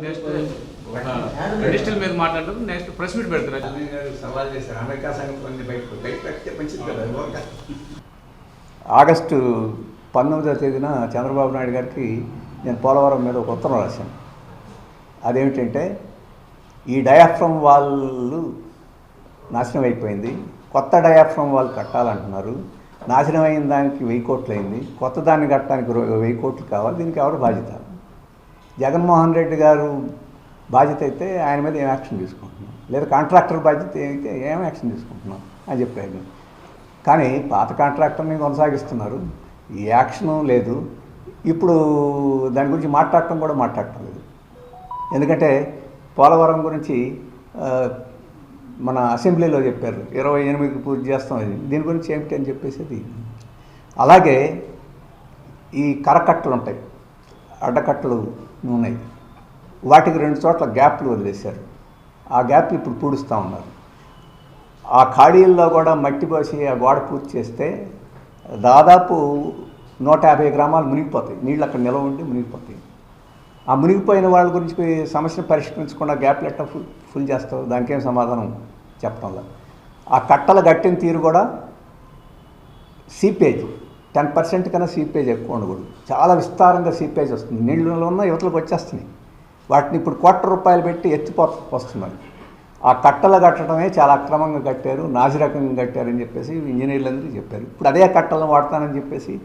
Next digital మీద మాట్లాడతారు next press meet పెడతారు. గారు సవాల్ చేశారు. అమెరికా కొన్ని బయట బయట పెడితే మంచిది కదా. ఆగస్టు పంతొమ్మిదవ తేదీన చంద్రబాబు నాయుడు గారికి నేను పోలవరం మీద ఒక ఉత్తరం రాశాను. అదేమిటంటే ఈ డయాఫ్రమ్ వాళ్ళు నాశనం అయిపోయింది. కొత్త డయాఫ్రమ్ వాళ్ళు కట్టాలంటున్నారు. నాశనం అయిన దానికి వెయ్యి కోట్లు అయింది. కొత్త దాన్ని కట్టడానికి వెయ్యి కోట్లు కావాలి. దీనికి ఎవరు బాధ్యత? జగన్మోహన్ రెడ్డి గారు బాధ్యత అయితే ఆయన మీద ఏం యాక్షన్ తీసుకుంటున్నాం? లేదా కాంట్రాక్టర్ బాధ్యత అయితే ఏం యాక్షన్ తీసుకుంటున్నాం? అని చెప్పారు కానీ పాత కాంట్రాక్టర్ని కొనసాగిస్తున్నారు. ఈ యాక్షన్ లేదు. ఇప్పుడు దాని గురించి మాట్లాడటం కూడా మాట్లాడటం లేదు. ఎందుకంటే పోలవరం గురించి మన అసెంబ్లీలో చెప్పారు. ఇరవై ఎనిమిదికి పూర్తి చేస్తాం దీని గురించి ఏమిటి అని చెప్పేసి అలాగే ఈ కరకట్టలు ఉంటాయి. అడ్డకట్టలు ఉన్నాయి. వాటికి రెండు చోట్ల గ్యాప్లు వదిలేశారు. ఆ గ్యాప్లు ఇప్పుడు పూడుస్తూ ఉన్నారు. ఆ ఖాళీల్లో కూడా మట్టి పోసి ఆ గోడ పూర్తి చేస్తే దాదాపు నూట యాభై గ్రామాలు మునిగిపోతాయి. నీళ్ళు అక్కడ నిలవ ఉండి మునిగిపోతాయి. ఆ మునిగిపోయిన వాళ్ళ గురించి సమస్యను పరిష్కరించకుండా గ్యాప్లు ఎట్లా ఫుల్ ఫుల్ చేస్తావు? దానికేం సమాధానం చెప్పడంలో ఆ కట్టలు గట్టిన తీరు కూడా సీపేజ్. టెన్ పర్సెంట్ కన్నా సీపేజ్ ఎక్కువ ఉండకూడదు. చాలా విస్తారంగా సీపేజ్ వస్తుంది. నీళ్ళలో ఉన్న యువతలకు వచ్చేస్తున్నాయి. వాటిని ఇప్పుడు కోట్ల రూపాయలు పెట్టి ఎత్తిపో వస్తున్నారు. ఆ కట్టలు కట్టడమే చాలా అక్రమంగా కట్టారు. నాసిరకంగా కట్టారని చెప్పేసి ఇంజనీర్లందరూ చెప్పారు. ఇప్పుడు అదే కట్టలను వాడతానని చెప్పేసి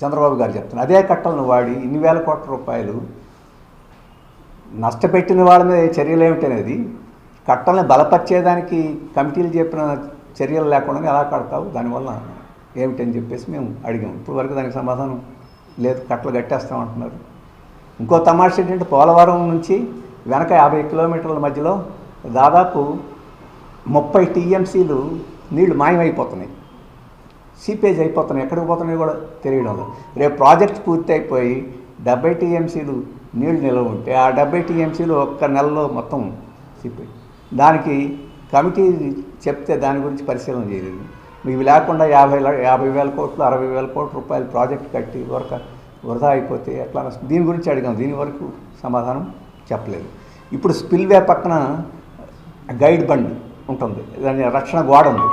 చంద్రబాబు గారు చెప్తున్నారు. అదే కట్టలను వాడి ఇన్ని వేల కోట్ల రూపాయలు నష్టపెట్టిన వాళ్ళ మీద చర్యలు ఏమిటనేది కట్టలను బలపరిచేదానికి కమిటీలు చెప్పిన చర్యలు లేకుండా ఎలా కడతావు? దానివల్ల ఏమిటని చెప్పేసి మేము అడిగాం. ఇప్పుడు వరకు దానికి సమాధానం లేదు కట్టలు కట్టేస్తామంటున్నారు ఇంకో తమాష ఏంటంటే పోలవరం నుంచి వెనక యాభై కిలోమీటర్ల మధ్యలో దాదాపు ముప్పై టీఎంసీలు నీళ్ళు మాయమైపోతున్నాయి. సీపేజ్ అయిపోతున్నాయి. ఎక్కడికి పోతున్నాయి కూడా తెలియడం లేదు. రేపు ప్రాజెక్ట్ పూర్తి అయిపోయి డెబ్బై టీఎంసీలు నీళ్ళు నిల్వ ఉంటే ఆ డెబ్బై టీఎంసీలు ఒక్క నెలలో మొత్తం సీపేజ్ దానికి కమిటీ చెప్తే దాని గురించి పరిశీలన చేయలేదు. ఇవి లేకుండా యాభై యాభై వేల కోట్లు అరవై వేల కోట్ల రూపాయలు ప్రాజెక్ట్ కట్టి వరక వృధా అయిపోతే ఎట్లా దీని గురించి అడిగాం. దీని వరకు సమాధానం చెప్పలేదు. ఇప్పుడు స్పిల్వే పక్కన గైడ్ బండ్ ఉంటుంది. దాని రక్షణ గోడ ఉంది.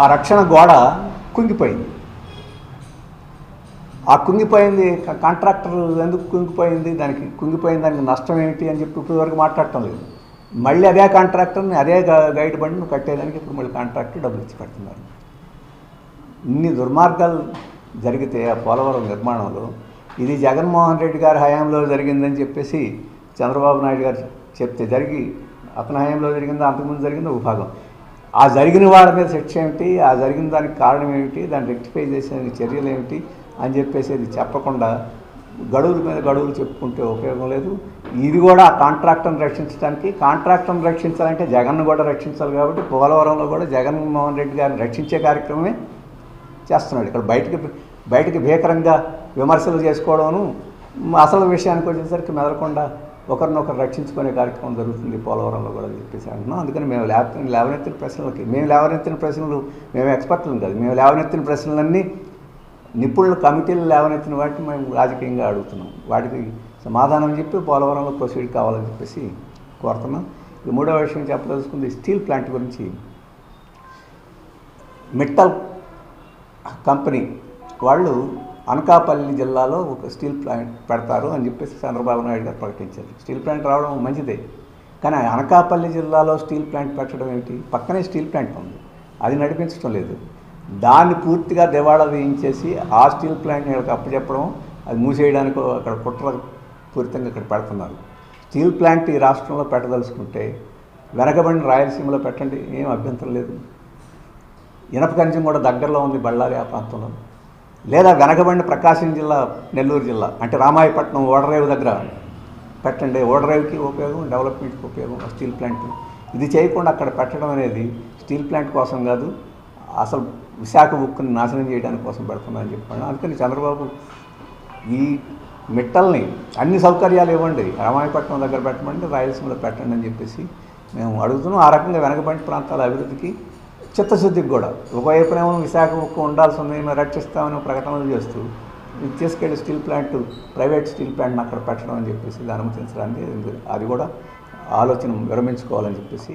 ఆ రక్షణ గోడ కుంగిపోయింది. ఆ కుంగిపోయింది కాంట్రాక్టర్ ఎందుకు కుంగిపోయింది? దానికి కుంగిపోయింది దానికి నష్టం ఏమిటి అని చెప్పి ఇప్పటివరకు మాట్లాడటం లేదు. మళ్ళీ అదే కాంట్రాక్టర్ని అదే గైడ్ బండిని కట్టేదానికి ఇప్పుడు మళ్ళీ కాంట్రాక్టర్ డబ్బులు ఇచ్చి పెడుతున్నారు ఇన్ని దుర్మార్గాలు జరిగితే ఆ పోలవరం నిర్మాణంలో ఇది జగన్మోహన్ రెడ్డి గారి హయాంలో జరిగిందని చెప్పేసి చంద్రబాబు నాయుడు గారు చెప్తే జరిగి అతని హయాంలో జరిగిందో అంతకుముందు జరిగిందో విభాగం ఆ జరిగిన వాళ్ళ మీద శిక్ష ఏమిటి ఆ జరిగిన దానికి కారణం ఏమిటి దాన్ని రెక్టిఫై చేసే చర్యలు ఏమిటి అని చెప్పేసి అది చెప్పకుండా గడువుల మీద గడువులు చెప్పుకుంటే ఉపయోగం లేదు. ఇది కూడా ఆ కాంట్రాక్టర్ని రక్షించడానికి కాంట్రాక్టర్ని రక్షించాలంటే జగన్ను కూడా రక్షించాలి కాబట్టి పోలవరంలో కూడా జగన్మోహన్ రెడ్డి గారిని రక్షించే కార్యక్రమమే చేస్తున్నాడు. ఇక్కడ బయటికి బయటికి భీకరంగా విమర్శలు చేసుకోవడము అసలు విషయానికి వచ్చేసరికి మెదలకుండా ఒకరినొకరు రక్షించుకునే కార్యక్రమం జరుగుతుంది పోలవరంలో కూడా చెప్పేసి అంటున్నాం. అందుకని మేము లేవ లేవనెత్తిన ప్రశ్నలకి మేము లేవనెత్తిన ప్రశ్నలు మేము ఎక్స్పర్ట్లు కాదు. మేము లేవనెత్తిన ప్రశ్నలన్నీ నిపుణుల కమిటీలు లేవనెత్తిన వాటిని మేము రాజకీయంగా అడుగుతున్నాం. వాటికి సమాధానం చెప్పి పోలవరంలో ప్రొసీడ్ కావాలని చెప్పేసి కోరుతున్నాం. ఈ మూడో విషయం చెప్పదలుచుకుంది స్టీల్ ప్లాంట్ గురించి. మిట్టల్ కంపెనీ వాళ్ళు అనకాపల్లి జిల్లాలో ఒక స్టీల్ ప్లాంట్ పెడతారు అని చెప్పేసి చంద్రబాబు నాయుడు గారు ప్రకటించారు. స్టీల్ ప్లాంట్ రావడం మంచిదే. కానీ అనకాపల్లి జిల్లాలో స్టీల్ ప్లాంట్ పెట్టడం ఏమిటి? పక్కనే స్టీల్ ప్లాంట్ ఉంది. అది నడిపించడం లేదు. దాన్ని పూర్తిగా దివాళా వేయించేసి ఆ స్టీల్ ప్లాంట్ని వీళ్ళకి అప్పచెప్పడం అది మూసేయడానికి అక్కడ కుట్ర పూరితంగా ఇక్కడ పెడుతున్నారు. స్టీల్ ప్లాంట్ ఈ రాష్ట్రంలో పెట్టదలుచుకుంటే వెనకబడిన రాయలసీమలో పెట్టండి ఏం అభ్యంతరం లేదు. ఇనప ఖనిజం కూడా దగ్గరలో ఉంది బళ్ళారి ఆ ప్రాంతంలో. లేదా వెనకబడిన ప్రకాశం జిల్లా నెల్లూరు జిల్లా అంటే రామాయపట్నం ఓడరేవు దగ్గర పెట్టండి. ఓడరేవుకి ఉపయోగం డెవలప్మెంట్కి ఉపయోగం స్టీల్ ప్లాంట్ ఇది చేయకుండా అక్కడ పెట్టడం అనేది స్టీల్ ప్లాంట్ కోసం కాదు అసలు విశాఖ ఉక్కుని నాశనం చేయడానికి కోసం పెడుతున్నారని చెప్పాను. అందుకని చంద్రబాబు ఈ మిట్టల్ని అన్ని సౌకర్యాలు ఇవ్వండి. రామాయపట్నం దగ్గర పెట్టమంటే రాయలసీమలో పెట్టండి అని చెప్పేసి మేము అడుగుతున్నాం. ఆ రకంగా వెనకబడి ప్రాంతాల అభివృద్ధికి చిత్తశుద్ధికి కూడా. ఒకవైపునేమో విశాఖ ఉక్కు ఉండాల్సి ఉంది మేము రక్షిస్తామని ప్రకటనలు చేస్తూ ఇది తీసుకెళ్ళి స్టీల్ ప్లాంట్ ప్రైవేట్ స్టీల్ ప్లాంట్ని అక్కడ పెట్టడం అని చెప్పేసి అనుమతించడానికి అది కూడా ఆలోచన విరమించుకోవాలని చెప్పేసి